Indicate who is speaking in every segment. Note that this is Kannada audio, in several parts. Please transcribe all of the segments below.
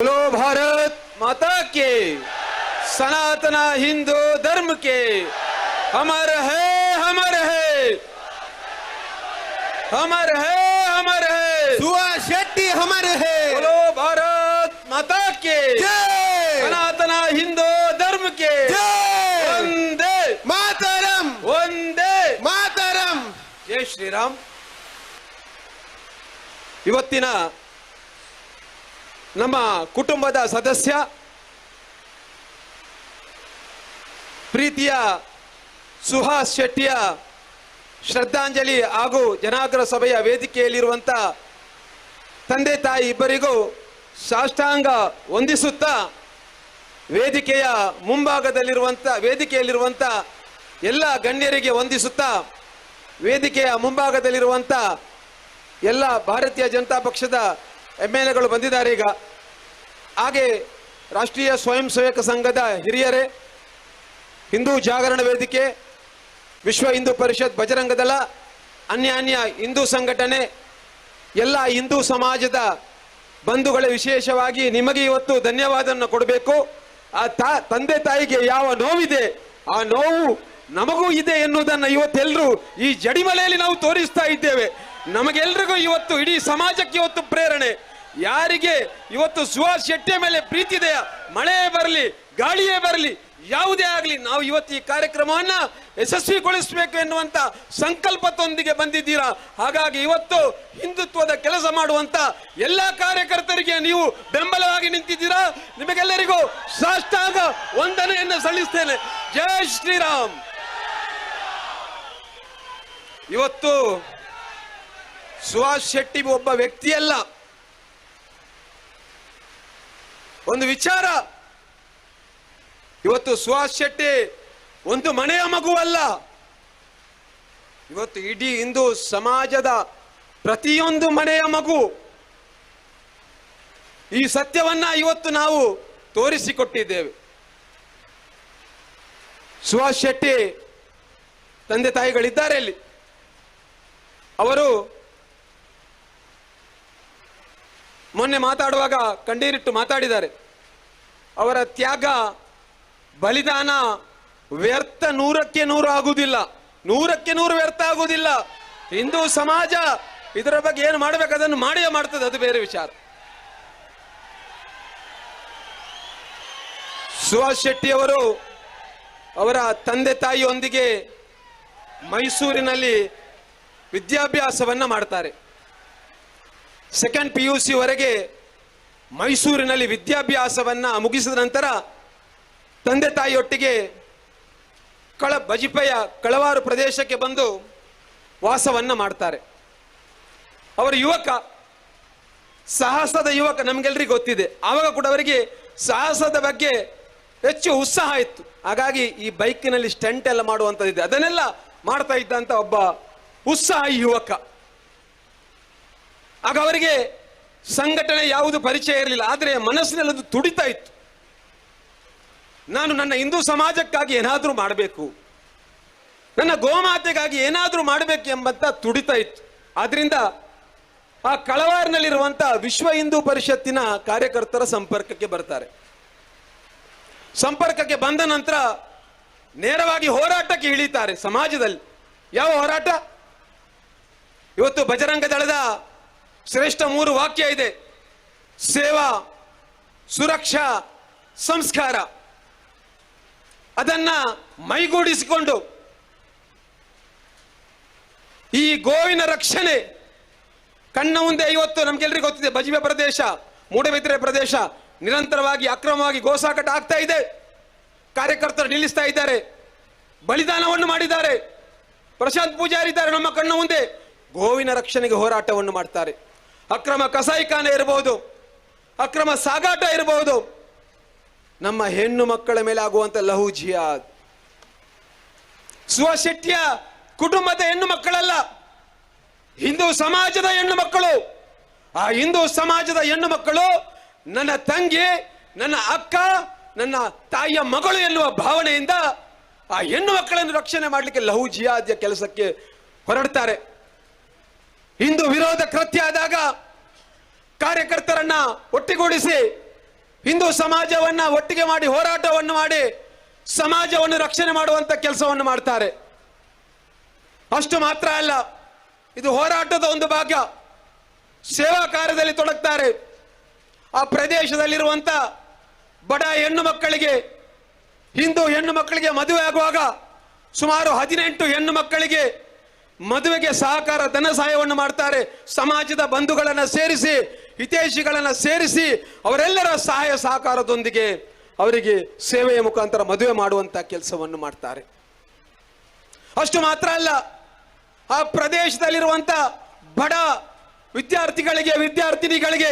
Speaker 1: बोलो भारत माता के सनातन हिंदू धर्म के अमर है अमर है अमर है अमर है
Speaker 2: सुहास शेट्टी हमारे हैं
Speaker 1: बोलो भारत माता के
Speaker 2: जय
Speaker 1: सनातन हिंदू धर्म के
Speaker 2: जय
Speaker 1: वंदे
Speaker 2: मातरम
Speaker 1: वंदे
Speaker 2: ಮಾತರಂ
Speaker 1: ಜೈ ಶ್ರೀರಾಮ್ ಇವತ್ತಿನ ನಮ್ಮ ಕುಟುಂಬದ ಸದಸ್ಯ, ಪ್ರೀತಿಯ ಸುಹಾಸ್ ಶೆಟ್ಟಿಯ ಶ್ರದ್ಧಾಂಜಲಿ ಹಾಗೂ ಜನಾಗ್ರಹ ಸಭೆಯ ವೇದಿಕೆಯಲ್ಲಿರುವಂಥ ತಂದೆ ತಾಯಿ ಇಬ್ಬರಿಗೂ ಸಾಷ್ಟಾಂಗ ವಂದಿಸುತ್ತಾ ವೇದಿಕೆಯ ಮುಂಭಾಗದಲ್ಲಿರುವಂಥ ವೇದಿಕೆಯಲ್ಲಿರುವಂಥ ಎಲ್ಲ ಗಣ್ಯರಿಗೆ ವಂದಿಸುತ್ತಾ ವೇದಿಕೆಯ ಮುಂಭಾಗದಲ್ಲಿರುವಂಥ ಎಲ್ಲ ಭಾರತೀಯ ಜನತಾ ಪಕ್ಷದ ಎಂ ಎಲ್ ಎಗಳು ಬಂದಿದ್ದಾರೆ ಈಗ. ಹಾಗೆ ರಾಷ್ಟ್ರೀಯ ಸ್ವಯಂ ಸೇವಕ ಸಂಘದ ಹಿರಿಯರೇ, ಹಿಂದೂ ಜಾಗರಣ ವೇದಿಕೆ, ವಿಶ್ವ ಹಿಂದೂ ಪರಿಷತ್ ಬಜರಂಗದಳ ಅನ್ಯಾನ್ಯ ಅನ್ಯ ಅನ್ಯ ಹಿಂದೂ ಸಂಘಟನೆ, ಎಲ್ಲ ಹಿಂದೂ ಸಮಾಜದ ಬಂಧುಗಳ, ವಿಶೇಷವಾಗಿ ನಿಮಗೆ ಇವತ್ತು ಧನ್ಯವಾದವನ್ನು ಕೊಡಬೇಕು. ಆ ತಾ, ತಂದೆ ತಾಯಿಗೆ ಯಾವ ನೋವಿದೆ, ಆ ನೋವು ನಮಗೂ ಇದೆ ಎನ್ನುವುದನ್ನು ಇವತ್ತೆಲ್ಲರೂ ಈ ಜಡಿಮಲೆಯಲ್ಲಿ ನಾವು ತೋರಿಸ್ತಾ ಇದ್ದೇವೆ. ನಮಗೆಲ್ರಿಗೂ ಇವತ್ತು ಇಡೀ ಸಮಾಜಕ್ಕೆ ಇವತ್ತು ಪ್ರೇರಣೆ. ಯಾರಿಗೆ ಇವತ್ತು ಸುಹಾಸ್ ಶೆಟ್ಟಿ ಮೇಲೆ ಪ್ರೀತಿ ಇದೆಯಾ? ಮಳೆ ಬರಲಿ, ಗಾಳಿಯೇ ಬರಲಿ, ಯಾವುದೇ ಆಗಲಿ ನಾವು ಇವತ್ತು ಈ ಕಾರ್ಯಕ್ರಮವನ್ನ ಯಶಸ್ವಿಗೊಳಿಸಬೇಕು ಎನ್ನುವಂಥ ಸಂಕಲ್ಪದೊಂದಿಗೆ ಬಂದಿದ್ದೀರಾ? ಹಾಗಾಗಿ ಇವತ್ತು ಹಿಂದುತ್ವದ ಕೆಲಸ ಮಾಡುವಂತ ಎಲ್ಲ ಕಾರ್ಯಕರ್ತರಿಗೆ ನೀವು ಬೆಂಬಲವಾಗಿ ನಿಂತಿದ್ದೀರಾ? ನಿಮಗೆಲ್ಲರಿಗೂ ಸಾಷ್ಟಾಂಗ ವಂದನೆಯನ್ನು ಸಲ್ಲಿಸ್ತೇನೆ. ಜಯ ಶ್ರೀರಾಮ್. ಇವತ್ತು ಸುಹಾಸ್ ಶೆಟ್ಟಿ ಒಬ್ಬ ವ್ಯಕ್ತಿಯಲ್ಲ. ಒಂದು ವಿಚಾರ. ಇವತ್ತು ಸುಹಾಸ್ ಶೆಟ್ಟಿ ಒಂದು ಮನೆಯ ಮಗುವಲ್ಲ. ಇವತ್ತು ಇಡೀ ಹಿಂದೂ ಸಮಾಜದ ಪ್ರತಿಯೊಂದು ಮನೆಯ ಮಗು. ಈ ಸತ್ಯವನ್ನ ಇವತ್ತು ನಾವು ತೋರಿಸಿಕೊಟ್ಟಿದ್ದೇವೆ. ಸುಹಾಸ್ ಶೆಟ್ಟಿ ತಂದೆ ತಾಯಿಗಳಿದ್ದಾರೆ ಇಲ್ಲಿ. ಅವರು ಮೊನ್ನೆ ಮಾತಾಡುವಾಗ ಕಂಡೀರಿಟ್ಟು ಮಾತಾಡಿದ್ದಾರೆ. ಅವರ ತ್ಯಾಗ, ಬಲಿದಾನ ವ್ಯರ್ಥ ನೂರಕ್ಕೆ ನೂರು ಆಗುವುದಿಲ್ಲ. ನೂರಕ್ಕೆ ನೂರು ವ್ಯರ್ಥ ಆಗುವುದಿಲ್ಲ. ಹಿಂದೂ ಸಮಾಜ ಇದರ ಬಗ್ಗೆ ಏನು ಮಾಡಬೇಕು? ಅದನ್ನು ಮಾಡಿಯೇ ಮಾಡ್ತದೆ. ಅದು ಬೇರೆ ವಿಚಾರ. ಸುಭಾಷ್ ಶೆಟ್ಟಿ ಅವರು ಅವರ ತಂದೆ ತಾಯಿಯೊಂದಿಗೆ ಮೈಸೂರಿನಲ್ಲಿ ವಿದ್ಯಾಭ್ಯಾಸವನ್ನ ಮಾಡ್ತಾರೆ. ಸೆಕೆಂಡ್ ಪಿ ಯು ಸಿವರೆಗೆ ಮೈಸೂರಿನಲ್ಲಿ ವಿದ್ಯಾಭ್ಯಾಸವನ್ನ ಮುಗಿಸಿದ ನಂತರ ತಂದೆ ತಾಯಿಯೊಟ್ಟಿಗೆ ಕಳ, ಬಜಿಪೆಯ ಕಳವಾರು ಪ್ರದೇಶಕ್ಕೆ ಬಂದು ವಾಸವನ್ನ ಮಾಡ್ತಾರೆ. ಅವರ ಯುವಕ, ಸಾಹಸದ ಯುವಕ ನಮಗೆಲ್ಲರಿಗೂ ಗೊತ್ತಿದೆ. ಆವಾಗ ಕೂಡ ಅವರಿಗೆ ಸಾಹಸದ ಬಗ್ಗೆ ಹೆಚ್ಚು ಉತ್ಸಾಹ ಇತ್ತು. ಹಾಗಾಗಿ ಈ ಬೈಕಿನಲ್ಲಿ ಸ್ಟಂಟ್ ಎಲ್ಲ ಮಾಡುವಂಥದ್ದಿದೆ. ಅದನ್ನೆಲ್ಲ ಮಾಡ್ತಾ ಇದ್ದಂಥ ಒಬ್ಬ ಉತ್ಸಾಹಿ ಯುವಕ. ಆಗ ಅವರಿಗೆ ಸಂಘಟನೆ ಯಾವುದು ಪರಿಚಯ ಇರಲಿಲ್ಲ, ಆದರೆ ಮನಸ್ಸಿನಲ್ಲಿ ಅದು ತುಡಿತಾ ಇತ್ತು. ನಾನು ನನ್ನ ಹಿಂದೂ ಸಮಾಜಕ್ಕಾಗಿ ಏನಾದರೂ ಮಾಡಬೇಕು, ನನ್ನ ಗೋಮಾತೆಗಾಗಿ ಏನಾದರೂ ಮಾಡಬೇಕು ಎಂಬಂತ ತುಡಿತಾ ಇತ್ತು. ಆದ್ರಿಂದ ಆ ಕಳವಾರ್ನಲ್ಲಿರುವಂತಹ ವಿಶ್ವ ಹಿಂದೂ ಪರಿಷತ್ತಿನ ಕಾರ್ಯಕರ್ತರ ಸಂಪರ್ಕಕ್ಕೆ ಬರ್ತಾರೆ. ಸಂಪರ್ಕಕ್ಕೆ ಬಂದ ನಂತರ ನೇರವಾಗಿ ಹೋರಾಟಕ್ಕೆ ಇಳಿತಾರೆ ಸಮಾಜದಲ್ಲಿ. ಯಾವ ಹೋರಾಟ? ಇವತ್ತು ಬಜರಂಗ ದಳದ ಶ್ರೇಷ್ಠ ಮೂರು ವಾಕ್ಯ ಇದೆ. ಸೇವಾ, ಸುರಕ್ಷಾ, ಸಂಸ್ಕಾರ. ಅದನ್ನ ಮೈಗೂಡಿಸಿಕೊಂಡು ಈ ಗೋವಿನ ರಕ್ಷಣೆ ಕಣ್ಣ ಮುಂದೆ ಇವತ್ತು ನಮ್ಗೆಲ್ರಿಗೂ ಗೊತ್ತಿದೆ. ಬಜಿಬೆ ಪ್ರದೇಶ, ಮೂಡಬಿದ್ರೆ ಪ್ರದೇಶ ನಿರಂತರವಾಗಿ ಅಕ್ರಮವಾಗಿ ಗೋಸಾಕಟ ಆಗ್ತಾ ಇದೆ. ಕಾರ್ಯಕರ್ತರು ನಿಲ್ಲಿಸ್ತಾ ಇದ್ದಾರೆ. ಬಲಿದಾನವನ್ನು ಮಾಡಿದ್ದಾರೆ. ಪ್ರಶಾಂತ್ ಪೂಜಾರಿ ಇದ್ದಾರೆ ನಮ್ಮ ಕಣ್ಣ ಮುಂದೆ. ಗೋವಿನ ರಕ್ಷಣೆಗೆ ಹೋರಾಟವನ್ನು ಮಾಡ್ತಾರೆ. ಅಕ್ರಮ ಕಸಾಯಿಖಾನೆ ಇರಬಹುದು ಅಕ್ರಮ ಸಾಗಾಟ ಇರಬಹುದು ನಮ್ಮ ಹೆಣ್ಣು ಮಕ್ಕಳ ಮೇಲೆ ಆಗುವಂಥ ಲಹು ಜಿಯಾದ್. ಸುವಶೆಟ್ಟಿಯ ಕುಟುಂಬದ ಹೆಣ್ಣು ಮಕ್ಕಳಲ್ಲ, ಹಿಂದೂ ಸಮಾಜದ ಹೆಣ್ಣು ಮಕ್ಕಳು. ಆ ಹಿಂದೂ ಸಮಾಜದ ಹೆಣ್ಣು ಮಕ್ಕಳು ನನ್ನ ತಂಗಿ, ನನ್ನ ಅಕ್ಕ, ನನ್ನ ತಾಯಿಯ ಮಗಳು ಎನ್ನುವ ಭಾವನೆಯಿಂದ ಆ ಹೆಣ್ಣು ಮಕ್ಕಳನ್ನು ರಕ್ಷಣೆ ಮಾಡಲಿಕ್ಕೆ ಲಹು ಜಿಯಾದ್ಯ ಕೆಲಸಕ್ಕೆ ಹೊರಡ್ತಾರೆ. ಹಿಂದೂ ವಿರೋಧ ಕೃತ್ಯ ಆದಾಗ ಕಾರ್ಯಕರ್ತರನ್ನ ಒಟ್ಟಿಗೂಡಿಸಿ ಹಿಂದೂ ಸಮಾಜವನ್ನ ಒಟ್ಟಿಗೆ ಮಾಡಿ ಹೋರಾಟವನ್ನು ಮಾಡಿ ಸಮಾಜವನ್ನು ರಕ್ಷಣೆ ಮಾಡುವಂತ ಕೆಲಸವನ್ನು ಮಾಡ್ತಾರೆ. ಅಷ್ಟು ಮಾತ್ರ ಅಲ್ಲ, ಇದು ಹೋರಾಟದ ಒಂದು ಭಾಗ. ಸೇವಾ ಕಾರ್ಯದಲ್ಲಿ ತೊಡಗ್ತಾರೆ. ಆ ಪ್ರದೇಶದಲ್ಲಿರುವಂತ ಬಡ ಹೆಣ್ಣು ಮಕ್ಕಳಿಗೆ, ಹಿಂದೂ ಹೆಣ್ಣು ಮಕ್ಕಳಿಗೆ ಮದುವೆ ಆಗುವಾಗ ಸುಮಾರು ಹದಿನೆಂಟು ಹೆಣ್ಣು ಮಕ್ಕಳಿಗೆ ಮದುವೆಗೆ ಸಹಕಾರ ಧನ ಸಹಾಯವನ್ನು ಮಾಡ್ತಾರೆ. ಸಮಾಜದ ಬಂಧುಗಳನ್ನು ಸೇರಿಸಿ, ಹಿತೈಷಿಗಳನ್ನು ಸೇರಿಸಿ, ಅವರೆಲ್ಲರ ಸಹಾಯ ಸಹಕಾರದೊಂದಿಗೆ ಅವರಿಗೆ ಸೇವೆಯ ಮುಖಾಂತರ ಮದುವೆ ಮಾಡುವಂತ ಕೆಲಸವನ್ನು ಮಾಡ್ತಾರೆ. ಅಷ್ಟು ಮಾತ್ರ ಅಲ್ಲ, ಆ ಪ್ರದೇಶದಲ್ಲಿರುವಂತ ಬಡ ವಿದ್ಯಾರ್ಥಿಗಳಿಗೆ, ವಿದ್ಯಾರ್ಥಿನಿಗಳಿಗೆ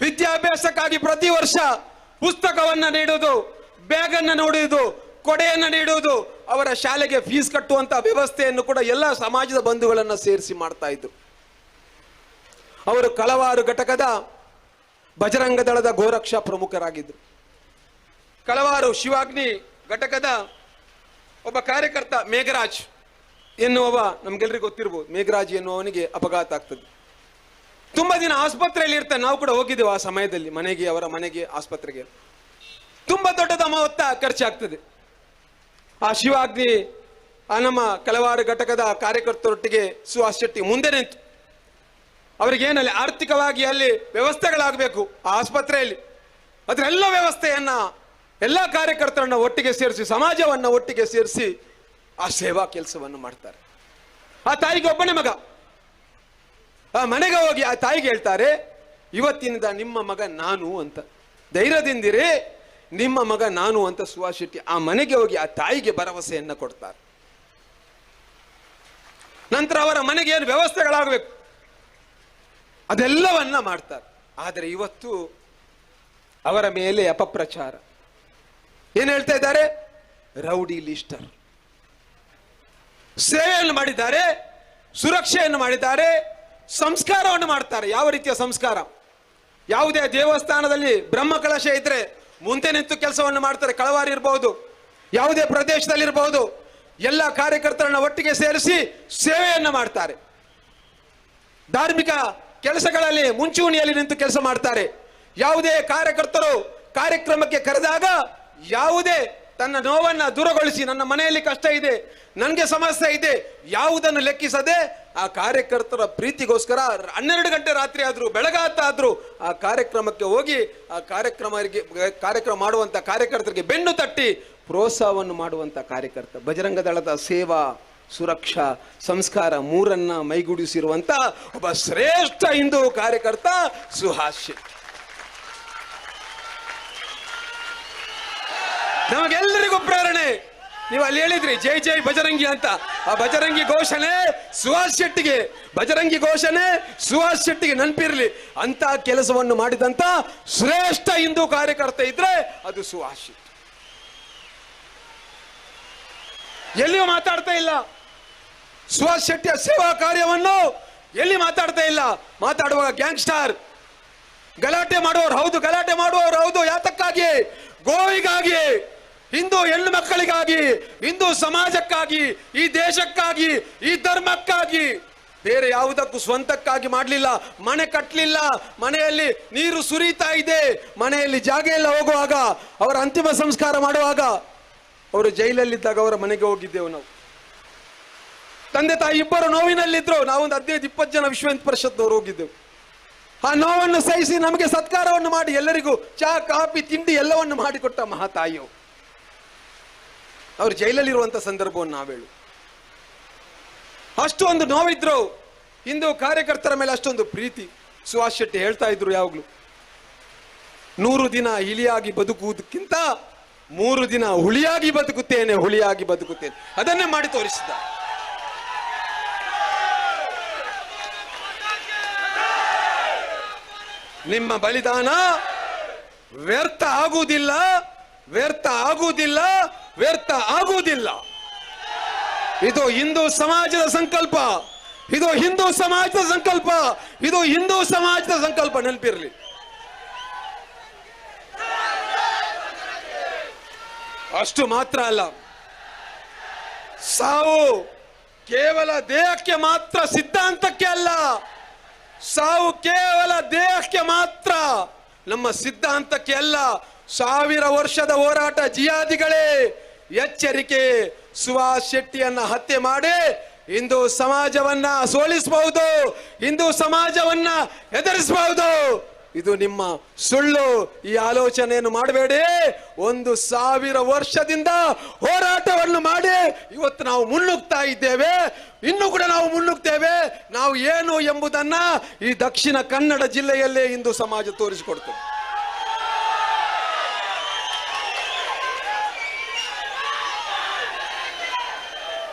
Speaker 1: ವಿದ್ಯಾಭ್ಯಾಸಕ್ಕಾಗಿ ಪ್ರತಿ ವರ್ಷ ಪುಸ್ತಕವನ್ನು ನೀಡುವುದು ಬ್ಯಾಗನ್ನು ನೀಡುವುದು ಕೊಡೆಯನ್ನ ನೀಡುವುದು, ಅವರ ಶಾಲೆಗೆ ಫೀಸ್ ಕಟ್ಟುವಂತ ವ್ಯವಸ್ಥೆಯನ್ನು ಕೂಡ ಎಲ್ಲ ಸಮಾಜದ ಬಂಧುಗಳನ್ನ ಸೇರಿಸಿ ಮಾಡ್ತಾ ಇದ್ರು. ಅವರು ಕಳವಾರು ಘಟಕದ ಬಜರಂಗ ದಳದ ಗೋರಕ್ಷಾ ಪ್ರಮುಖರಾಗಿದ್ದರು ಕಳವಾರು ಶಿವಾಗ್ನಿ ಘಟಕದ ಒಬ್ಬ ಕಾರ್ಯಕರ್ತ ಮೇಘರಾಜ್ ಎನ್ನುವವ ನಮ್ಗೆಲ್ರಿಗೂ ಗೊತ್ತಿರ್ಬೋದು. ಮೇಘರಾಜ್ ಎನ್ನುವವನಿಗೆ ಅಪಘಾತ ಆಗ್ತದೆ. ತುಂಬಾ ದಿನ ಆಸ್ಪತ್ರೆಯಲ್ಲಿ ಇರ್ತಾರೆ. ನಾವು ಕೂಡ ಹೋಗಿದ್ದೇವೆ ಆ ಸಮಯದಲ್ಲಿ ಮನೆಗೆ, ಅವರ ಮನೆಗೆ ಆಸ್ಪತ್ರೆಗೆ. ತುಂಬಾ ದೊಡ್ಡದ ಮೊತ್ತ ಖರ್ಚಾಗ್ತದೆ. ಆ ಶಿವಾಗ್ನಿ ಆ ನಮ್ಮ ಕಲವಾರು ಘಟಕದ ಕಾರ್ಯಕರ್ತರೊಟ್ಟಿಗೆ ಸುಹಾಸ್ ಶೆಟ್ಟಿ ಮುಂದೆ ನಿಂತು. ಅವರಿಗೇನಲ್ಲಿ ಆರ್ಥಿಕವಾಗಿ ಅಲ್ಲಿ ವ್ಯವಸ್ಥೆಗಳಾಗಬೇಕು, ಆ ಆಸ್ಪತ್ರೆಯಲ್ಲಿ. ಅದರೆಲ್ಲ ವ್ಯವಸ್ಥೆಯನ್ನು ಎಲ್ಲ ಕಾರ್ಯಕರ್ತರನ್ನ ಒಟ್ಟಿಗೆ ಸೇರಿಸಿ, ಸಮಾಜವನ್ನು ಒಟ್ಟಿಗೆ ಸೇರಿಸಿ ಆ ಸೇವಾ ಕೆಲಸವನ್ನು ಮಾಡ್ತಾರೆ. ಆ ತಾಯಿಗೆ ಒಬ್ಬನೇ ಮಗ. ಆ ಮನೆಗೆ ಹೋಗಿ ಆ ತಾಯಿಗೆ ಹೇಳ್ತಾರೆ, ಇವತ್ತಿನಿಂದ ನಿಮ್ಮ ಮಗ ನಾನು ಅಂತ. ಧೈರ್ಯದಿಂದಿರಿ ನಿಮ್ಮ ಮಗ ನಾನು ಅಂತ ಸುಭಾಷ್ ಶೆಟ್ಟಿ ಆ ಮನೆಗೆ ಹೋಗಿ ಆ ತಾಯಿಗೆ ಭರವಸೆಯನ್ನು ಕೊಡ್ತಾರೆ. ನಂತರ ಅವರ ಮನೆಗೆ ಏನು ವ್ಯವಸ್ಥೆಗಳಾಗಬೇಕು? ಅದೆಲ್ಲವನ್ನ ಮಾಡ್ತಾರೆ. ಆದರೆ ಇವತ್ತು ಅವರ ಮೇಲೆ ಅಪಪ್ರಚಾರ. ಏನ್ ಹೇಳ್ತಾ ಇದ್ದಾರೆ? Rowdy lister. ಸೇವೆಯನ್ನು ಮಾಡಿದ್ದಾರೆ, ಸುರಕ್ಷೆಯನ್ನು ಮಾಡಿದ್ದಾರೆ, ಸಂಸ್ಕಾರವನ್ನು ಮಾಡ್ತಾರೆ. ಯಾವ ರೀತಿಯ ಸಂಸ್ಕಾರ? ಯಾವುದೇ ದೇವಸ್ಥಾನದಲ್ಲಿ ಬ್ರಹ್ಮ ಕಲಶ ಇದ್ರೆ ಮುಂದೆ ನಿಂತು ಕೆಲಸವನ್ನು ಮಾಡ್ತಾರೆ. ಕಳವಾರಿ ಇರಬಹುದು ಯಾವುದೇ ಪ್ರದೇಶದಲ್ಲಿರಬಹುದು ಎಲ್ಲ ಕಾರ್ಯಕರ್ತರನ್ನ ಒಟ್ಟಿಗೆ ಸೇರಿಸಿ ಸೇವೆಯನ್ನು ಮಾಡ್ತಾರೆ. ಧಾರ್ಮಿಕ ಕೆಲಸಗಳಲ್ಲಿ ಮುಂಚೂಣಿಯಲ್ಲಿ ನಿಂತು ಕೆಲಸ ಮಾಡ್ತಾರೆ. ಯಾವುದೇ ಕಾರ್ಯಕರ್ತರು ಕಾರ್ಯಕ್ರಮಕ್ಕೆ ಕರೆದಾಗ ಯಾವುದೇ ತನ್ನ ನೋವನ್ನ ದೂರಗೊಳಿಸಿ ನನ್ನ ಮನೆಯಲ್ಲಿ ಕಷ್ಟ ಇದೆ, ನನಗೆ ಸಮಸ್ಯೆ ಇದೆ, ಯಾವುದನ್ನು ಲೆಕ್ಕಿಸದೆ ಆ ಕಾರ್ಯಕರ್ತರ ಪ್ರೀತಿಗೋಸ್ಕರ ಹನ್ನೆರಡು ಗಂಟೆ ರಾತ್ರಿ ಆದರೂ ಬೆಳಗಾತಾದರೂ ಆ ಕಾರ್ಯಕ್ರಮಕ್ಕೆ ಹೋಗಿ, ಆ ಕಾರ್ಯಕ್ರಮ ಕಾರ್ಯಕ್ರಮ ಮಾಡುವಂಥ ಕಾರ್ಯಕರ್ತರಿಗೆ ಬೆನ್ನು ತಟ್ಟಿ ಪ್ರೋತ್ಸಾಹವನ್ನು ಮಾಡುವಂಥ ಕಾರ್ಯಕರ್ತ. ಬಜರಂಗ ದಳದ ಸೇವಾ, ಸುರಕ್ಷಾ, ಸಂಸ್ಕಾರ ಮೂರನ್ನ ಮೈಗೂಡಿಸಿರುವಂತ ಒಬ್ಬ ಶ್ರೇಷ್ಠ ಹಿಂದೂ ಕಾರ್ಯಕರ್ತ ಸುಹಾಸ್ ಶೆಟ್ಟಿ. ನಮಗೆಲ್ಲರಿಗೂ ಪ್ರೇರಣೆ ನೀವು ಅಲ್ಲಿ ಹೇಳಿದ್ರಿ, ಜೈ ಜೈ ಬಜರಂಗಿ ಅಂತ. ಆ ಬಜರಂಗಿ ಘೋಷಣೆ ಸುಹಾಸ್ ಶೆಟ್ಟಿಗೆ. ಬಜರಂಗಿ ಘೋಷಣೆ ಸುಹಾಸ್ ಶೆಟ್ಟಿಗೆ ನೆನಪಿರ್ಲಿ. ಅಂತ ಕೆಲಸವನ್ನು ಮಾಡಿದಂತ ಶ್ರೇಷ್ಠ ಹಿಂದೂ ಕಾರ್ಯಕರ್ತ ಇದ್ರೆ ಅದು ಸುಹಾಸ್ ಶೆಟ್ಟಿ. ಎಲ್ಲಿಯೂ ಮಾತಾಡ್ತಾ ಇಲ್ಲ. ಸುಹಾಸ್ ಶೆಟ್ಟಿಯ ಸೇವಾ ಕಾರ್ಯವನ್ನು ಎಲ್ಲಿ ಮಾತಾಡ್ತಾ ಇಲ್ಲ. ಮಾತಾಡುವಾಗ ಗ್ಯಾಂಗ್ಸ್ಟರ್. ಗಲಾಟೆ ಮಾಡುವವರು ಹೌದು, ಗಲಾಟೆ ಮಾಡುವವರು ಹೌದು, ಯಾತಕ್ಕಾಗಿ? ಗೋವಿಗಾಗಿ. ಹಿಂದೂ ಹೆಣ್ಣು ಮಕ್ಕಳಿಗಾಗಿ ಹಿಂದೂ ಸಮಾಜಕ್ಕಾಗಿ, ಈ ದೇಶಕ್ಕಾಗಿ, ಈ ಧರ್ಮಕ್ಕಾಗಿ ಬೇರೆ ಯಾವುದಕ್ಕೂ ಸ್ವಂತಕ್ಕಾಗಿ ಮಾಡಲಿಲ್ಲ. ಮನೆ ಕಟ್ಟಲಿಲ್ಲ ಮನೆಯಲ್ಲಿ ನೀರು ಸುರಿತಾ ಇದೆ. ಮನೆಯಲ್ಲಿ ಜಾಗ ಎಲ್ಲ ಹೋಗುವಾಗ, ಅವರ ಅಂತಿಮ ಸಂಸ್ಕಾರ ಮಾಡುವಾಗ, ಅವರು ಜೈಲಲ್ಲಿದ್ದಾಗ ಅವರ ಮನೆಗೆ ಹೋಗಿದ್ದೆವು ನಾವು. ತಂದೆ ತಾಯಿ ಇಬ್ಬರು ನೋವಿನಲ್ಲಿದ್ದರು ನಾವೊಂದು ಹದಿನೈದು, ಇಪ್ಪತ್ತು ಜನ ವಿಶ್ವ ಪರಿಷತ್ನವರು ಹೋಗಿದ್ದೆವು. ಆ ನೋವನ್ನು ಸಹಿಸಿ ನಮಗೆ ಸತ್ಕಾರವನ್ನು ಮಾಡಿ ಎಲ್ಲರಿಗೂ ಚಹಾ ಕಾಫಿ, ತಿಂಡಿ ಎಲ್ಲವನ್ನು ಮಾಡಿಕೊಟ್ಟ ಮಹಾತಾಯಿಯು. ಅವರು ಜೈಲಲ್ಲಿರುವಂತ ಸಂದರ್ಭವನ್ನು ನಾವೇಳು. ಒಂದು ನೋವಿದ್ರು ಹಿಂದೂ ಕಾರ್ಯಕರ್ತರ ಮೇಲೆ ಅಷ್ಟೊಂದು ಪ್ರೀತಿ. ಸುಹಾಸ್ ಶೆಟ್ಟಿ ಹೇಳ್ತಾ ಇದ್ರು ಯಾವಾಗ್ಲೂ, ನೂರು ದಿನ ಇಲಿಯಾಗಿ ಬದುಕುವುದಕ್ಕಿಂತ ಮೂರು ದಿನ ಹುಳಿಯಾಗಿ ಬದುಕುತ್ತೇನೆ ಹುಳಿಯಾಗಿ ಬದುಕುತ್ತೇನೆ. ಅದನ್ನೇ ಮಾಡಿ ತೋರಿಸಿದ ನಿಮ್ಮ ಬಲಿದಾನ ವ್ಯರ್ಥ ಆಗುವುದಿಲ್ಲ ವ್ಯರ್ಥ ಆಗುವುದಿಲ್ಲ. ವ್ಯರ್ಥ ಆಗುವುದಿಲ್ಲ. ಇದು ಹಿಂದೂ ಸಮಾಜದ ಸಂಕಲ್ಪ. ಇದು ಹಿಂದೂ ಸಮಾಜದ ಸಂಕಲ್ಪ. ಇದು ಹಿಂದೂ ಸಮಾಜದ ಸಂಕಲ್ಪ, ನೆನಪಿರಲಿ. ಅಷ್ಟು ಮಾತ್ರ ಅಲ್ಲ. ಸಾವು ಕೇವಲ ದೇಹಕ್ಕೆ ಮಾತ್ರ ಸಿದ್ಧಾಂತಕ್ಕೆ ಅಲ್ಲ. ಸಾವು ಕೇವಲ ದೇಹಕ್ಕೆ ಮಾತ್ರ ನಮ್ಮ ಸಿದ್ಧಾಂತಕ್ಕೆ ಅಲ್ಲ. ಸಾವಿರ ವರ್ಷದ ಹೋರಾಟ ಜಿಯಾದಿಗಳೇ, ಎಚ್ಚರಿಕೆ ಸುಭಾಷ್ ಶೆಟ್ಟಿಯನ್ನ ಹತ್ಯೆ ಮಾಡಿ ಇಂದು ಸಮಾಜವನ್ನ ಸೋಲಿಸಬಹುದು ಇಂದು ಸಮಾಜವನ್ನ ಎದುರಿಸಬಹುದು. ಇದು ನಿಮ್ಮ ಸುಳ್ಳು. ಈ ಆಲೋಚನೆಯನ್ನು ಮಾಡಬೇಡಿ. ಒಂದು ಸಾವಿರ ವರ್ಷದಿಂದ ಹೋರಾಟವನ್ನು ಮಾಡಿ ಇವತ್ತು ನಾವು ಮುನ್ನುಗ್ತಾ ಇದ್ದೇವೆ. ಇನ್ನು ಕೂಡ ನಾವು ಮುನ್ನುಗ್ತೇವೆ. ನಾವು ಏನು ಎಂಬುದನ್ನ ಈ ದಕ್ಷಿಣ ಕನ್ನಡ ಜಿಲ್ಲೆಯಲ್ಲೇ ಇಂದು ಸಮಾಜ ತೋರಿಸಿಕೊಡ್ತದೆ.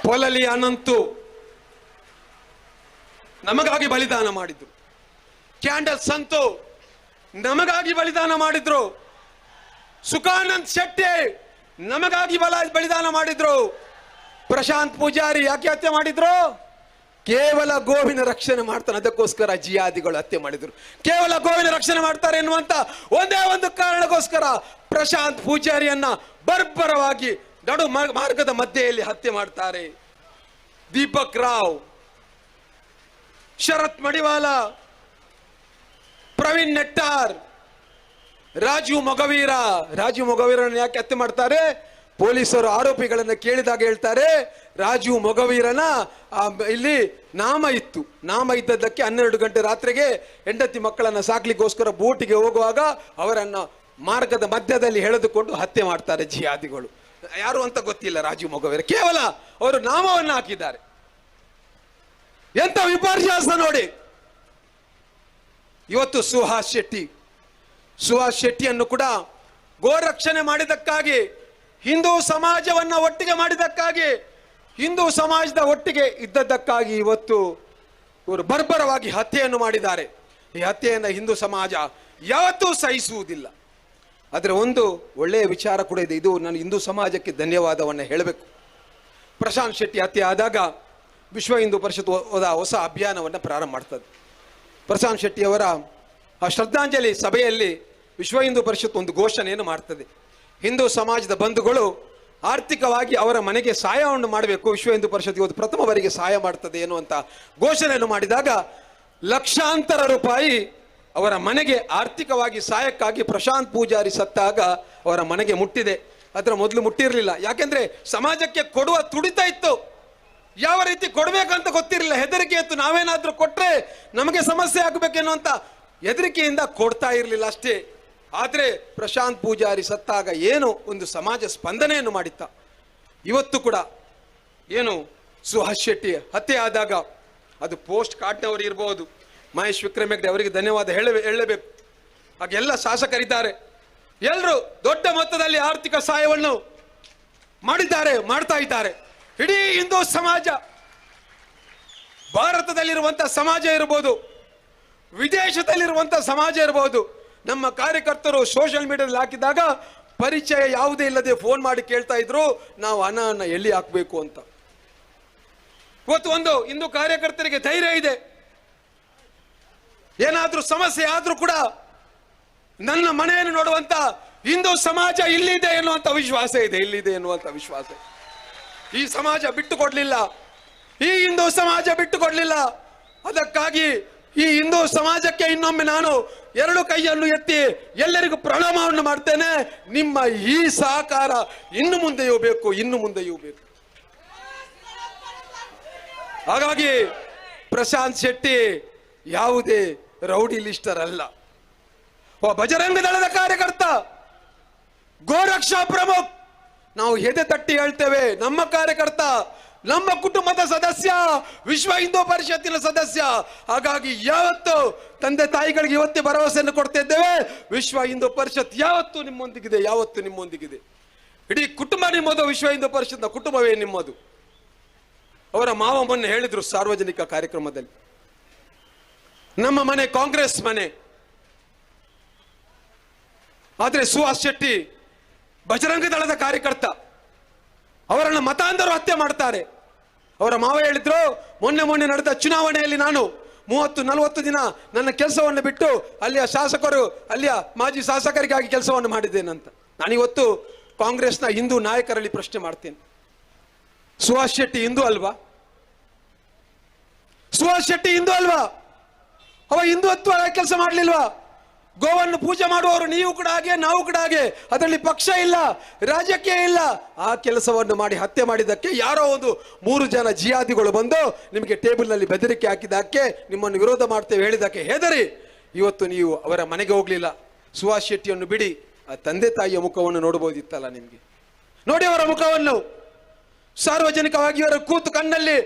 Speaker 1: ಪೊಲಲಿ ಅನಂತು ನಮಗಾಗಿ ಬಲಿದಾನ ಮಾಡಿದ್ರು. ಕ್ಯಾಂಡಲ್ ಸಂತು ನಮಗಾಗಿ ಬಲಿದಾನ ಮಾಡಿದ್ರು. ಸುಖಾನಂದ್ ಶೆಟ್ಟಿ ನಮಗಾಗಿ ಬಲ ಬಲಿದಾನ ಮಾಡಿದ್ರು. ಪ್ರಶಾಂತ್ ಪೂಜಾರಿ ಯಾಕೆ ಹತ್ಯೆ ಮಾಡಿದ್ರು? ಕೇವಲ ಗೋವಿನ ರಕ್ಷಣೆ ಮಾಡ್ತಾನೆ, ಅದಕ್ಕೋಸ್ಕರ ಜಿಯಾದಿಗಳು ಹತ್ಯೆ ಮಾಡಿದ್ರು. ಕೇವಲ ಗೋವಿನ ರಕ್ಷಣೆ ಮಾಡ್ತಾರೆ ಎನ್ನುವಂತ ಒಂದೇ ಒಂದು ಕಾರಣಕ್ಕೋಸ್ಕರ ಪ್ರಶಾಂತ್ ಪೂಜಾರಿಯನ್ನ ಬರ್ಬರವಾಗಿ ನಡು ಮಾರ್- ಮಾರ್ಗದ ಮಧ್ಯೆಯಲ್ಲಿ ಹತ್ಯೆ ಮಾಡ್ತಾರೆ. ದೀಪಕ್ ರಾವ್, ಶರತ್ ಮಡಿವಾಲ ಪ್ರವೀಣ್ ನೆಟ್ಟಾರ್ ರಾಜು ಮೊಗವೀರ. ರಾಜು ಮೊಗವೀರನ ಯಾಕೆ ಹತ್ಯೆ ಮಾಡ್ತಾರೆ? ಪೊಲೀಸರು ಆರೋಪಿಗಳನ್ನು ಕೇಳಿದಾಗ ಹೇಳ್ತಾರೆ ರಾಜು ಮೊಗವೀರನ ಇಲ್ಲಿ ನಾಮ ಇತ್ತು. ನಾಮ ಇದ್ದದ್ದಕ್ಕೆ ಹನ್ನೆರಡು ಗಂಟೆ ರಾತ್ರಿಗೆ ಹೆಂಡತಿ ಮಕ್ಕಳನ್ನ ಸಾಕ್ಲಿಕ್ಕೋಸ್ಕರ ಬೋಟಿಗೆ ಹೋಗುವಾಗ ಅವರನ್ನು ಮಾರ್ಗದ ಮಧ್ಯದಲ್ಲಿ ಎಳೆದುಕೊಂಡು ಹತ್ಯೆ ಮಾಡ್ತಾರೆ ಜಿಯಾದಿಗಳು. ಯಾರು ಅಂತ ಗೊತ್ತಿಲ್ಲ ರಾಜು ಮೊಗವೀರ. ಕೇವಲ ಅವರು ನಾಮವನ್ನು ಹಾಕಿದ್ದಾರೆ. ಎಂತ ವಿಪರ್ಯಾಸ ನೋಡಿ. ಇವತ್ತು ಸುಹಾಸ್ ಶೆಟ್ಟಿ. ಸುಹಾಸ್ ಶೆಟ್ಟಿಯನ್ನು ಕೂಡ ಗೋರಕ್ಷಣೆ ಮಾಡಿದಕ್ಕಾಗಿ ಹಿಂದೂ ಸಮಾಜವನ್ನ ಒಟ್ಟಿಗೆ ಮಾಡಿದಕ್ಕಾಗಿ ಹಿಂದೂ ಸಮಾಜದ ಒಟ್ಟಿಗೆ ಇದ್ದದ್ದಕ್ಕಾಗಿ ಇವತ್ತು ಇವರು ಬರ್ಬರವಾಗಿ ಹತ್ಯೆಯನ್ನು ಮಾಡಿದ್ದಾರೆ. ಈ ಹತ್ಯೆಯನ್ನು ಹಿಂದೂ ಸಮಾಜ ಯಾವತ್ತೂ ಸಹಿಸುವುದಿಲ್ಲ. ಆದರೆ ಒಂದು ಒಳ್ಳೆಯ ವಿಚಾರ ಕೂಡ ಇದೆ. ಇದು ನಾನು ಹಿಂದೂ ಸಮಾಜಕ್ಕೆ ಧನ್ಯವಾದವನ್ನು ಹೇಳಬೇಕು. ಪ್ರಶಾಂತ್ ಶೆಟ್ಟಿ ಹತ್ಯೆ ಆದಾಗ ವಿಶ್ವ ಹಿಂದೂ ಪರಿಷತ್ ಹೊಸ ಅಭಿಯಾನವನ್ನು ಪ್ರಾರಂಭ ಮಾಡ್ತದೆ. ಪ್ರಶಾಂತ್ ಶೆಟ್ಟಿಯವರ ಆ ಶ್ರದ್ಧಾಂಜಲಿ ಸಭೆಯಲ್ಲಿ ವಿಶ್ವ ಹಿಂದೂ ಪರಿಷತ್ ಒಂದು ಘೋಷಣೆಯನ್ನು ಮಾಡ್ತದೆ. ಹಿಂದೂ ಸಮಾಜದ ಬಂಧುಗಳು ಆರ್ಥಿಕವಾಗಿ ಅವರ ಮನೆಗೆ ಸಹಾಯವನ್ನು ಮಾಡಬೇಕು. ವಿಶ್ವ ಹಿಂದೂ ಪರಿಷತ್ ಇವತ್ತು ಪ್ರಥಮ ಬಾರಿಗೆ ಸಹಾಯ ಮಾಡ್ತದೆ ಎನ್ನುವಂಥ ಘೋಷಣೆಯನ್ನು ಮಾಡಿದಾಗ ಲಕ್ಷಾಂತರ ರೂಪಾಯಿ ಅವರ ಮನೆಗೆ ಆರ್ಥಿಕವಾಗಿ ಸಹಾಯಕ್ಕಾಗಿ ಪ್ರಶಾಂತ್ ಪೂಜಾರಿ ಸತ್ತಾಗ ಅವರ ಮನೆಗೆ ಮುಟ್ಟಿದೆ. ಅದರ ಮೊದಲು ಮುಟ್ಟಿರಲಿಲ್ಲ. ಯಾಕೆಂದ್ರೆ ಸಮಾಜಕ್ಕೆ ಕೊಡುವ ತುಡಿತ ಇತ್ತು. ಯಾವ ರೀತಿ ಕೊಡಬೇಕಂತ ಗೊತ್ತಿರಲಿಲ್ಲ. ಹೆದರಿಕೆ ಇತ್ತು. ನಾವೇನಾದರೂ ಕೊಟ್ಟರೆ ನಮಗೆ ಸಮಸ್ಯೆ ಆಗಬೇಕೆನ್ನುವಂತ ಹೆದರಿಕೆಯಿಂದ ಕೊಡ್ತಾ ಇರಲಿಲ್ಲ ಅಷ್ಟೇ. ಆದರೆ ಪ್ರಶಾಂತ್ ಪೂಜಾರಿ ಸತ್ತಾಗ ಏನು ಒಂದು ಸಮಾಜ ಸ್ಪಂದನೆಯನ್ನು ಮಾಡಿತ್ತ. ಇವತ್ತು ಕೂಡ ಏನು ಸುಹಾಸ್ ಶೆಟ್ಟಿ ಹತ್ಯೆ ಆದಾಗ ಅದು ಪೋಸ್ಟ್ ಕಾರ್ಡ್ನವರು ಇರಬಹುದು ಮಹೇಶ್ ವಿಕ್ರಮ್ ಅವರಿಗೆ ಧನ್ಯವಾದ ಹೇಳ ಹೇಳಬೇಕು ಹಾಗೆಲ್ಲ ಶಾಸಕರಿದ್ದಾರೆ. ಎಲ್ಲರೂ ದೊಡ್ಡ ಮೊತ್ತದಲ್ಲಿ ಆರ್ಥಿಕ ಸಹಾಯವನ್ನು ಮಾಡಿದ್ದಾರೆ, ಮಾಡ್ತಾ ಇದ್ದಾರೆ. ಇಡೀ ಹಿಂದೂ ಸಮಾಜ ಭಾರತದಲ್ಲಿರುವಂಥ ಸಮಾಜ ಇರಬಹುದು ವಿದೇಶದಲ್ಲಿರುವಂಥ ಸಮಾಜ ಇರಬಹುದು ನಮ್ಮ ಕಾರ್ಯಕರ್ತರು ಸೋಷಿಯಲ್ ಮೀಡಿಯಾದಲ್ಲಿ ಹಾಕಿದಾಗ ಪರಿಚಯ ಯಾವುದೇ ಇಲ್ಲದೆ ಫೋನ್ ಮಾಡಿ ಕೇಳ್ತಾ ಇದ್ರು, ನಾವು ಹಣವನ್ನು ಎಲ್ಲಿ ಹಾಕಬೇಕು ಅಂತ. ಇವತ್ತು ಒಂದು ಹಿಂದೂ ಕಾರ್ಯಕರ್ತರಿಗೆ ಧೈರ್ಯ ಇದೆ. ಏನಾದ್ರೂ ಸಮಸ್ಯೆ ಆದರೂ ಕೂಡ ನನ್ನ ಮನೆಯನ್ನು ನೋಡುವಂತ ಹಿಂದೂ ಸಮಾಜ ಇಲ್ಲಿದೆ ಎನ್ನುವಂಥ ವಿಶ್ವಾಸ ಇದೆ, ಇಲ್ಲಿದೆ ಎನ್ನುವಂಥ ವಿಶ್ವಾಸ. ಈ ಸಮಾಜ ಬಿಟ್ಟು ಕೊಡಲಿಲ್ಲ. ಈ ಹಿಂದೂ ಸಮಾಜ ಬಿಟ್ಟು ಕೊಡಲಿಲ್ಲ. ಅದಕ್ಕಾಗಿ ಈ ಹಿಂದೂ ಸಮಾಜಕ್ಕೆ ಇನ್ನೊಮ್ಮೆ ನಾನು ಎರಡು ಕೈಯನ್ನು ಎತ್ತಿ ಎಲ್ಲರಿಗೂ ಪ್ರಣಾಮವನ್ನು ಮಾಡ್ತೇನೆ. ನಿಮ್ಮ ಈ ಸಹಕಾರ ಇನ್ನು ಮುಂದೆಯೂ ಬೇಕು, ಇನ್ನು ಮುಂದೆಯೂ ಬೇಕು. ಹಾಗಾಗಿ ಪ್ರಶಾಂತ್ ಶೆಟ್ಟಿ ಯಾವುದೇ ರೌಡಿ ಲಿಸ್ಟರ್ ಅಲ್ಲ ಬಜರಂಗ ದಳದ ಕಾರ್ಯಕರ್ತ, ಗೋರಕ್ಷಾ ಪ್ರಮುಖ್, ನಾವು ಎದೆ ತಟ್ಟಿ ಹೇಳ್ತೇವೆ, ನಮ್ಮ ಕಾರ್ಯಕರ್ತ, ನಮ್ಮ ಕುಟುಂಬದ ಸದಸ್ಯ, ವಿಶ್ವ ಹಿಂದೂ ಪರಿಷತ್ತಿನ ಸದಸ್ಯ. ಹಾಗಾಗಿ ಯಾವತ್ತು ತಂದೆ ತಾಯಿಗಳಿಗೆ ಇವತ್ತೇ ಭರವಸೆಯನ್ನು ಕೊಡ್ತಾ ಇದ್ದೇವೆ ವಿಶ್ವ ಹಿಂದೂ ಪರಿಷತ್ ಯಾವತ್ತು ನಿಮ್ಮೊಂದಿಗಿದೆ ಯಾವತ್ತು ನಿಮ್ಮೊಂದಿಗಿದೆ. ಇಡೀ ಕುಟುಂಬ ನಿಮ್ಮದು, ವಿಶ್ವ ಹಿಂದೂ ಪರಿಷತ್ನ ಕುಟುಂಬವೇ ನಿಮ್ಮದು. ಅವರ ಮಾವ ಮೊನ್ನೆ ಹೇಳಿದ್ರು ಸಾರ್ವಜನಿಕ ಕಾರ್ಯಕ್ರಮದಲ್ಲಿ. ನಮ್ಮ ಮನೆ ಕಾಂಗ್ರೆಸ್ ಮನೆ. ಆದರೆ ಸುಹಾಸ್ ಶೆಟ್ಟಿ ಬಜರಂಗ ದಳದ ಕಾರ್ಯಕರ್ತ. ಅವರನ್ನು ಮತಾಂಧರು ಹತ್ಯೆ ಮಾಡ್ತಾರೆ. ಅವರ ಮಾವ ಹೇಳಿದ್ರು, ಮೊನ್ನೆ ಮೊನ್ನೆ ನಡೆದ ಚುನಾವಣೆಯಲ್ಲಿ ನಾನು ಮೂವತ್ತು, ನಲವತ್ತು ದಿನ ನನ್ನ ಕೆಲಸವನ್ನು ಬಿಟ್ಟು ಅಲ್ಲಿಯ ಶಾಸಕರು, ಅಲ್ಲಿಯ ಮಾಜಿ ಶಾಸಕರಿಗಾಗಿ ಕೆಲಸವನ್ನು ಮಾಡಿದ್ದೇನಂತ ನಾನಿವತ್ತು ಕಾಂಗ್ರೆಸ್ನ ಹಿಂದೂ ನಾಯಕರಲ್ಲಿ ಪ್ರಶ್ನೆ ಮಾಡ್ತೇನೆ. ಸುಹಾಸ್ ಶೆಟ್ಟಿ ಹಿಂದೂ ಅಲ್ವಾ? ಸುಹಾಸ್ ಶೆಟ್ಟಿ ಹಿಂದೂ ಅಲ್ವಾ? ಅವ ಹಿಂದುತ್ವ ಕೆಲಸ ಮಾಡಲಿಲ್ವಾ? ಗೋವನ್ನು ಪೂಜೆ ಮಾಡುವವರು ನೀವು ಕೂಡ ಹಾಗೆ, ನಾವು ಕೂಡ ಹಾಗೆ. ಅದರಲ್ಲಿ ಪಕ್ಷ ಇಲ್ಲ, ರಾಜಕೀಯ ಇಲ್ಲ. ಆ ಕೆಲಸವನ್ನು ಮಾಡಿ ಹತ್ಯೆ ಮಾಡಿದ್ದಕ್ಕೆ ಯಾರೋ ಒಂದು ಮೂರು ಜನ ಜಿಯಾದಿಗಳು ಬಂದು ನಿಮಗೆ ಟೇಬಲ್ನಲ್ಲಿ ಬೆದರಿಕೆ ಹಾಕಿದ್ದಕ್ಕೆ ನಿಮ್ಮನ್ನು ವಿರೋಧ ಮಾಡ್ತೇವೆ ಹೇಳಿದ್ದಕ್ಕೆ ಹೆದರಿ. ಇವತ್ತು ನೀವು ಅವರ ಮನೆಗೆ ಹೋಗಲಿಲ್ಲ. ಸುಹಾಸ್ ಶೆಟ್ಟಿಯನ್ನು ಬಿಡಿ. ಆ ತಂದೆ ತಾಯಿಯ ಮುಖವನ್ನು ನೋಡಬಹುದಿತ್ತಲ್ಲ ನಿಮಗೆ? ನೋಡಿ ಅವರ ಮುಖವನ್ನು. ಸಾರ್ವಜನಿಕವಾಗಿ ಅವರ ಕೂತು ಕಣ್ಣಲ್ಲಿ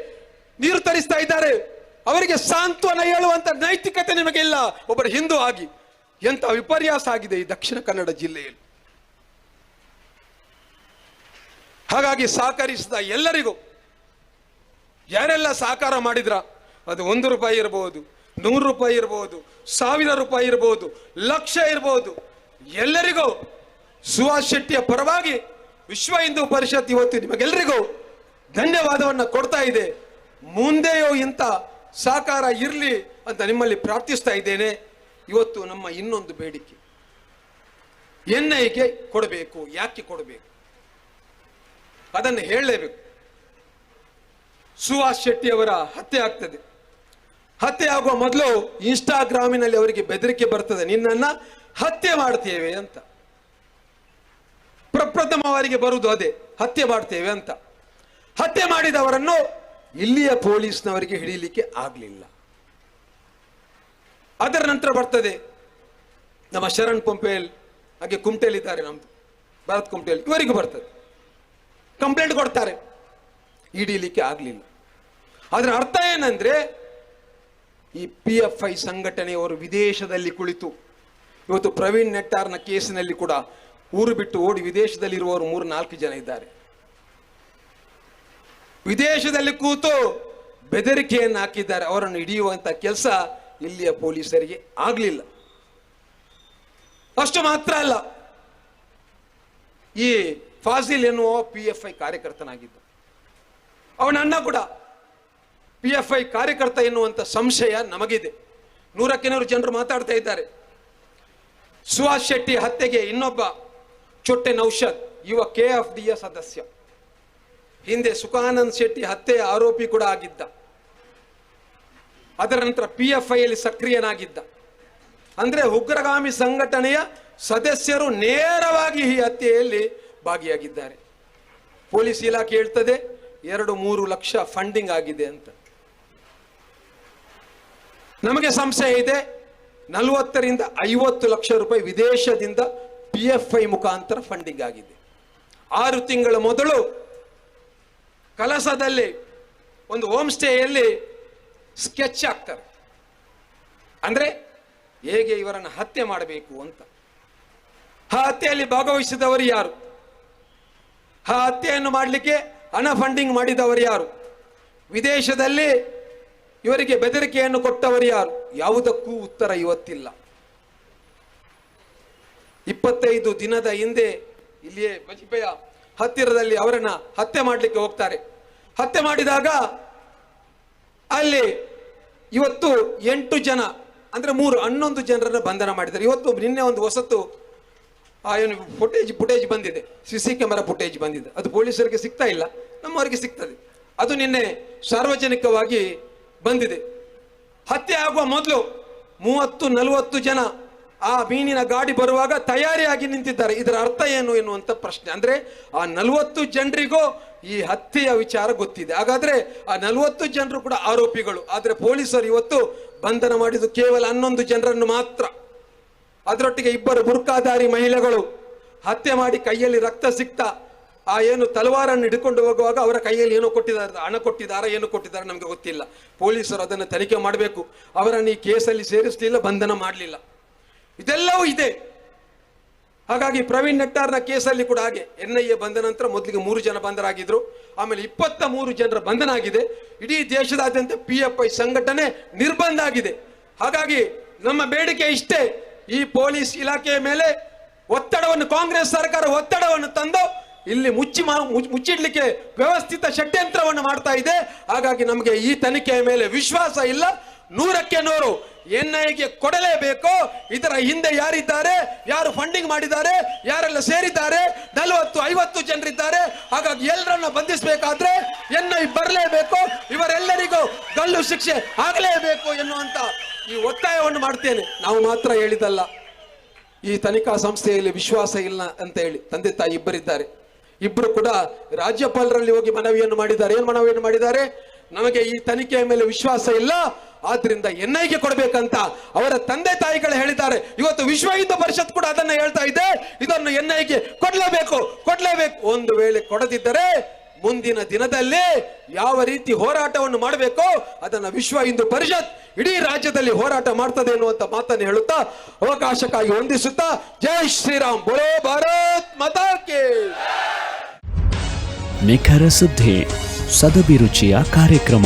Speaker 1: ನೀರು ತರಿಸ್ತಾ ಇದ್ದಾರೆ. ಅವರಿಗೆ ಸಾಂತ್ವನ ಹೇಳುವಂತ ನೈತಿಕತೆ ನಿಮಗೆ ಇಲ್ಲ ಒಬ್ಬರು ಹಿಂದೂ ಆಗಿ ಎಂತ ವಿಪರ್ಯಾಸ ಆಗಿದೆ ಈ ದಕ್ಷಿಣ ಕನ್ನಡ ಜಿಲ್ಲೆಯಲ್ಲಿ. ಹಾಗಾಗಿ ಸಹಕರಿಸಿದ ಎಲ್ಲರಿಗೂ ಯಾರೆಲ್ಲ ಸಹಕಾರ ಮಾಡಿದ್ರ? ಅದು ಒಂದು ರೂಪಾಯಿ ಇರಬಹುದು ನೂರು ರೂಪಾಯಿ ಇರಬಹುದು ಸಾವಿರ ರೂಪಾಯಿ ಇರಬಹುದು ಲಕ್ಷ ಇರಬಹುದು ಎಲ್ಲರಿಗೂ ಸುಭಾಷ್ ಶೆಟ್ಟಿಯ ಪರವಾಗಿ ವಿಶ್ವ ಹಿಂದೂ ಪರಿಷತ್ ಇವತ್ತು ನಿಮಗೆಲ್ಲರಿಗೂ ಧನ್ಯವಾದವನ್ನು ಕೊಡ್ತಾ ಇದೆ. ಮುಂದೆಯೂ ಇಂಥ ಸಹಕಾರ ಇರಲಿ ಅಂತ ನಿಮ್ಮಲ್ಲಿ ಪ್ರಾರ್ಥಿಸ್ತಾ ಇದ್ದೇನೆ. ಇವತ್ತು ನಮ್ಮ ಇನ್ನೊಂದು ಬೇಡಿಕೆ. ಎನ್ ಐಗೆ ಕೊಡಬೇಕು, ಯಾಕೆ ಕೊಡಬೇಕು? ಅದನ್ನು ಹೇಳಲೇಬೇಕು. ಸುಹಾಸ್ ಶೆಟ್ಟಿ ಅವರ ಹತ್ಯೆ ಆಗ್ತದೆ. ಹತ್ಯೆ ಆಗುವ ಮೊದಲು ಇನ್ಸ್ಟಾಗ್ರಾಮಿನಲ್ಲಿ ಅವರಿಗೆ ಬೆದರಿಕೆ ಬರ್ತದೆ. ನಿನ್ನನ್ನು ಹತ್ಯೆ ಮಾಡ್ತೇವೆ ಅಂತ. ಪ್ರಪ್ರಥಮವರಿಗೆ ಬರುವುದು ಅದೇ. ಹತ್ಯೆ ಮಾಡ್ತೇವೆ ಅಂತ. ಹತ್ಯೆ ಮಾಡಿದವರನ್ನು ಇಲ್ಲಿಯ ಪೊಲೀಸ್ನವರಿಗೆ ಹಿಡಿಯಲಿಕ್ಕೆ ಆಗಲಿಲ್ಲ. ಅದರ ನಂತರ ಬರ್ತದೆ ನಮ್ಮ ಶರಣ್ ಪಂಪೇಲ್, ಹಾಗೆ ಕುಮಟೇಲ್ ಇದ್ದಾರೆ ನಮ್ದು, ಭರತ್ ಕುಮಟೇಲ್ ಇವರಿಗೂ ಬರ್ತದೆ. ಕಂಪ್ಲೇಂಟ್ ಕೊಡ್ತಾರೆ. ಹಿಡೀಲಿಕ್ಕೆ ಆಗಲಿಲ್ಲ. ಅದರ ಅರ್ಥ ಏನಂದ್ರೆ, ಈ ಪಿ ಎಫ್ ಐ ಸಂಘಟನೆಯವರು ವಿದೇಶದಲ್ಲಿ ಕುಳಿತು, ಇವತ್ತು ಪ್ರವೀಣ್ ನೆಟ್ಟಾರ್ನ ಕೇಸಿನಲ್ಲಿ ಕೂಡ ಊರು ಬಿಟ್ಟು ಓಡಿ ವಿದೇಶದಲ್ಲಿರುವವರು ಮೂರು ನಾಲ್ಕು ಜನ ಇದ್ದಾರೆ. ವಿದೇಶದಲ್ಲಿ ಕೂತು ಬೆದರಿಕೆಯನ್ನು ಹಾಕಿದ್ದಾರೆ. ಅವರನ್ನು ಹಿಡಿಯುವಂತ ಕೆಲಸ ಇಲ್ಲಿಯ ಪೊಲೀಸರಿಗೆ ಆಗಲಿಲ್ಲ. ಅಷ್ಟು ಮಾತ್ರ ಅಲ್ಲ, ಈ ಫಾಸಿಲ್ ಎನ್ನುವ ಪಿ ಎಫ್ ಐ ಕಾರ್ಯಕರ್ತನಾಗಿದ್ದ. ಅವನ ಅಣ್ಣ ಕೂಡ ಪಿ ಎಫ್ ಐ ಕಾರ್ಯಕರ್ತ ಎನ್ನುವಂತ ಸಂಶಯ ನಮಗಿದೆ. ನೂರಕ್ಕೆ ನೂರು ಜನರು ಮಾತಾಡ್ತಾ ಇದ್ದಾರೆ. ಸುಹಾಸ್ ಶೆಟ್ಟಿ ಹತ್ಯೆಗೆ ಇನ್ನೊಬ್ಬ ಚೊಟ್ಟೆ ನೌಷದ್ ಯುವ ಕೆ ಎಫ್ ಡಿಯ ಸದಸ್ಯ. ಹಿಂದೆ ಸುಖಾನಂದ್ ಶೆಟ್ಟಿ ಹತ್ಯೆಯ ಆರೋಪಿ ಕೂಡ ಆಗಿದ್ದ. ಅದರ ನಂತರ ಪಿ ಎಫ್ ಐಯಲ್ಲಿ ಸಕ್ರಿಯನಾಗಿದ್ದ. ಅಂದ್ರೆ ಉಗ್ರಗಾಮಿ ಸಂಘಟನೆಯ ಸದಸ್ಯರು ನೇರವಾಗಿ ಈ ಹತ್ಯೆಯಲ್ಲಿ ಭಾಗಿಯಾಗಿದ್ದಾರೆ. ಪೊಲೀಸ್ ಇಲಾಖೆ ಹೇಳ್ತದೆ, ಎರಡು ಮೂರು ಲಕ್ಷ ಫಂಡಿಂಗ್ ಆಗಿದೆ ಅಂತ. ನಮಗೆ ಸಂಶಯ ಇದೆ, ನಲವತ್ತರಿಂದ ಐವತ್ತು ಲಕ್ಷ ರೂಪಾಯಿ ವಿದೇಶದಿಂದ ಪಿ ಎಫ್ ಐ ಮುಖಾಂತರ ಫಂಡಿಂಗ್ ಆಗಿದೆ. ಆರು ತಿಂಗಳ ಮೊದಲು ಕಲಸದಲ್ಲಿ ಒಂದು ಹೋಮ್ ಸ್ಟೇಯಲ್ಲಿ ಸ್ಕೆಚ್ ಹಾಕ್ತಾರೆ. ಅಂದ್ರೆ ಹೇಗೆ ಇವರನ್ನು ಹತ್ಯೆ ಮಾಡಬೇಕು ಅಂತ. ಆ ಹತ್ಯೆಯಲ್ಲಿ ಭಾಗವಹಿಸಿದವರು ಯಾರು? ಆ ಹತ್ಯೆಯನ್ನು ಮಾಡಲಿಕ್ಕೆ ಹಣ ಫಂಡಿಂಗ್ ಮಾಡಿದವರು ಯಾರು? ವಿದೇಶದಲ್ಲಿ ಇವರಿಗೆ ಬೆದರಿಕೆಯನ್ನು ಕೊಟ್ಟವರು ಯಾರು? ಯಾವುದಕ್ಕೂ ಉತ್ತರ ಇವತ್ತಿಲ್ಲ. ಇಪ್ಪತ್ತೈದು ದಿನದ ಹಿಂದೆ ಇಲ್ಲಿಯೇ ಬಜಿಪೆಯ ಹತ್ತಿರದಲ್ಲಿ ಅವರನ್ನ ಹತ್ಯೆ ಮಾಡಲಿಕ್ಕೆ ಹೋಗ್ತಾರೆ. ಹತ್ಯೆ ಮಾಡಿದಾಗ ಅಲ್ಲಿ ಇವತ್ತು ಎಂಟು ಜನ, ಅಂದರೆ ಮೂರು, ಹನ್ನೊಂದು ಜನರನ್ನು ಬಂಧನ ಮಾಡಿದ್ದಾರೆ. ಇವತ್ತು ನಿನ್ನೆ ಒಂದು ಹೊಸತು ಏನು ಫುಟೇಜ್ ಫುಟೇಜ್ ಬಂದಿದೆ. ಸಿ ಸಿ ಕ್ಯಾಮೆರಾ ಫುಟೇಜ್ ಬಂದಿದೆ. ಅದು ಪೊಲೀಸರಿಗೆ ಸಿಗ್ತಾ ಇಲ್ಲ. ನಮ್ಮವರಿಗೆ ಸಿಗ್ತದೆ. ಅದು ನಿನ್ನೆ ಸಾರ್ವಜನಿಕವಾಗಿ ಬಂದಿದೆ. ಹತ್ಯೆ ಆಗುವ ಮೊದಲು ಮೂವತ್ತು, ನಲವತ್ತು ಜನ ಆ ಮೀನಿನ ಗಾಡಿ ಬರುವಾಗ ತಯಾರಿಯಾಗಿ ನಿಂತಿದ್ದಾರೆ. ಇದರ ಅರ್ಥ ಏನು ಎನ್ನುವಂಥ ಪ್ರಶ್ನೆ. ಅಂದ್ರೆ ಆ ನಲವತ್ತು ಜನರಿಗೂ ಈ ಹತ್ಯೆಯ ವಿಚಾರ ಗೊತ್ತಿದೆ. ಹಾಗಾದ್ರೆ ಆ ನಲವತ್ತು ಜನರು ಕೂಡ ಆರೋಪಿಗಳು. ಆದರೆ ಪೊಲೀಸರು ಇವತ್ತು ಬಂಧನ ಮಾಡಿದ್ದು ಕೇವಲ ಹನ್ನೊಂದು ಜನರನ್ನು ಮಾತ್ರ. ಅದರೊಟ್ಟಿಗೆ ಇಬ್ಬರು ಬುರ್ಕಾದಾರಿ ಮಹಿಳೆಗಳು ಹತ್ಯೆ ಮಾಡಿ ಕೈಯಲ್ಲಿ ರಕ್ತ ಸಿಕ್ತ ಆ ಏನು ತಲವಾರನ್ನು ಹಿಡ್ಕೊಂಡು ಹೋಗುವಾಗ ಅವರ ಕೈಯಲ್ಲಿ ಏನೋ ಕೊಟ್ಟಿದ್ದಾರೆ, ಹಣ ಕೊಟ್ಟಿದ್ದಾರೆ, ಏನು ಕೊಟ್ಟಿದ್ದಾರೆ ನಮಗೆ ಗೊತ್ತಿಲ್ಲ. ಪೊಲೀಸರು ಅದನ್ನು ತನಿಖೆ ಮಾಡಬೇಕು. ಅವರನ್ನು ಈ ಕೇಸಲ್ಲಿ ಸೇರಿಸಲಿಲ್ಲ, ಬಂಧನ ಮಾಡಲಿಲ್ಲ. ಇದೆಲ್ಲವೂ ಇದೆ. ಹಾಗಾಗಿ ಪ್ರವೀಣ್ ನೆಟ್ಟಾರ್ನ ಕೇಸಲ್ಲಿ ಕೂಡ ಹಾಗೆ. ಎನ್ ಐ ಎ ಬಂದ ನಂತರ ಮೊದಲಿಗೆ ಮೂರು ಜನ ಬಂಧರಾಗಿದ್ರು ಆಮೇಲೆ ಇಪ್ಪತ್ತ ಮೂರು ಜನರ ಬಂಧನ ಆಗಿದೆ ಇಡೀ ದೇಶದಾದ್ಯಂತ ಪಿ ಎಫ್ ಐ ಸಂಘಟನೆ ನಿರ್ಬಂಧ ಆಗಿದೆ. ಹಾಗಾಗಿ ನಮ್ಮ ಬೇಡಿಕೆ ಇಷ್ಟೇ. ಈ ಪೊಲೀಸ್ ಇಲಾಖೆಯ ಮೇಲೆ ಒತ್ತಡವನ್ನು, ಕಾಂಗ್ರೆಸ್ ಸರ್ಕಾರ ಒತ್ತಡವನ್ನು ತಂದು ಇಲ್ಲಿ ಮುಚ್ಚಿ ಮುಚ್ಚಿಡ್ಲಿಕ್ಕೆ ವ್ಯವಸ್ಥಿತ ಷಡ್ಯಂತ್ರವನ್ನು ಮಾಡ್ತಾ ಇದೆ. ಹಾಗಾಗಿ ನಮಗೆ ಈ ತನಿಖೆಯ ಮೇಲೆ ವಿಶ್ವಾಸ ಇಲ್ಲ. ನೂರಕ್ಕೆ ನೂರು ಎನ್ ಐಗೆ ಕೊಡಲೇಬೇಕು? ಇದರ ಹಿಂದೆ ಯಾರಿದ್ದಾರೆ? ಯಾರು ಫಂಡಿಂಗ್ ಮಾಡಿದ್ದಾರೆ? ಯಾರೆಲ್ಲ ಸೇರಿದ್ದಾರೆ? ನಲವತ್ತು, ಐವತ್ತು ಜನರಿದ್ದಾರೆ. ಹಾಗಾಗಿ ಎಲ್ಲರನ್ನ ಬಂಧಿಸಬೇಕಾದ್ರೆ ಎನ್ ಐ ಬರಲೇಬೇಕು. ಇವರೆಲ್ಲರಿಗೂ ಗಲ್ಲು ಶಿಕ್ಷೆ ಆಗಲೇಬೇಕು ಎನ್ನುವಂತ ಈ ಒತ್ತಾಯವನ್ನು ಮಾಡ್ತೇನೆ. ನಾವು ಮಾತ್ರ ಹೇಳಿದಲ್ಲ, ಈ ತನಿಖಾ ಸಂಸ್ಥೆಯಲ್ಲಿ ವಿಶ್ವಾಸ ಇಲ್ಲ ಅಂತ ಹೇಳಿ ತಂದೆ ತಾಯಿ ಇಬ್ಬರಿದ್ದಾರೆ. ಇಬ್ಬರು ಕೂಡ ರಾಜ್ಯಪಾಲರಲ್ಲಿ ಹೋಗಿ ಮನವಿಯನ್ನು ಮಾಡಿದ್ದಾರೆ. ಏನು ಮನವಿಯನ್ನು ಮಾಡಿದ್ದಾರೆ? ನಮಗೆ ಈ ತನಿಖೆಯ ಮೇಲೆ ವಿಶ್ವಾಸ ಇಲ್ಲ. ಆದ್ರಿಂದ ಎನ್ಐಗೆ ಕೊಡಬೇಕಂತ ಅವರ ತಂದೆ ತಾಯಿಗಳು ಹೇಳಿದ್ದಾರೆ. ಇವತ್ತು ವಿಶ್ವ ಹಿಂದೂ ಪರಿಷತ್ ಕೂಡ ಅದನ್ನ ಹೇಳ್ತಾ ಇದೆ. ಇದನ್ನು ಎನ್ಐಗೆ ಕೊಡ್ಲೇಬೇಕು. ಕೊಡ್ಲೇಬೇಕು. ಒಂದು ವೇಳೆ ಕೊಡದಿದ್ದರೆ ಮುಂದಿನ ದಿನದಲ್ಲಿ ಯಾವ ರೀತಿ ಹೋರಾಟವನ್ನು ಮಾಡಬೇಕು ಅದನ್ನ ವಿಶ್ವ ಹಿಂದೂ ಪರಿಷತ್ ಇಡೀ ರಾಜ್ಯದಲ್ಲಿ ಹೋರಾಟ ಮಾಡ್ತದೆ ಎನ್ನುವಂತ ಮಾತನ್ನು ಹೇಳುತ್ತಾ, ಅವಕಾಶಕ್ಕಾಗಿ ವಂದಿಸುತ್ತಾ, ಜೈ ಶ್ರೀರಾಮ್. ಬೋಲೋ ಭಾರತ್ ಮತ
Speaker 3: ನಿಖರ ಸುದ್ದಿ, ಸದಭಿರುಚಿಯ ಕಾರ್ಯಕ್ರಮ.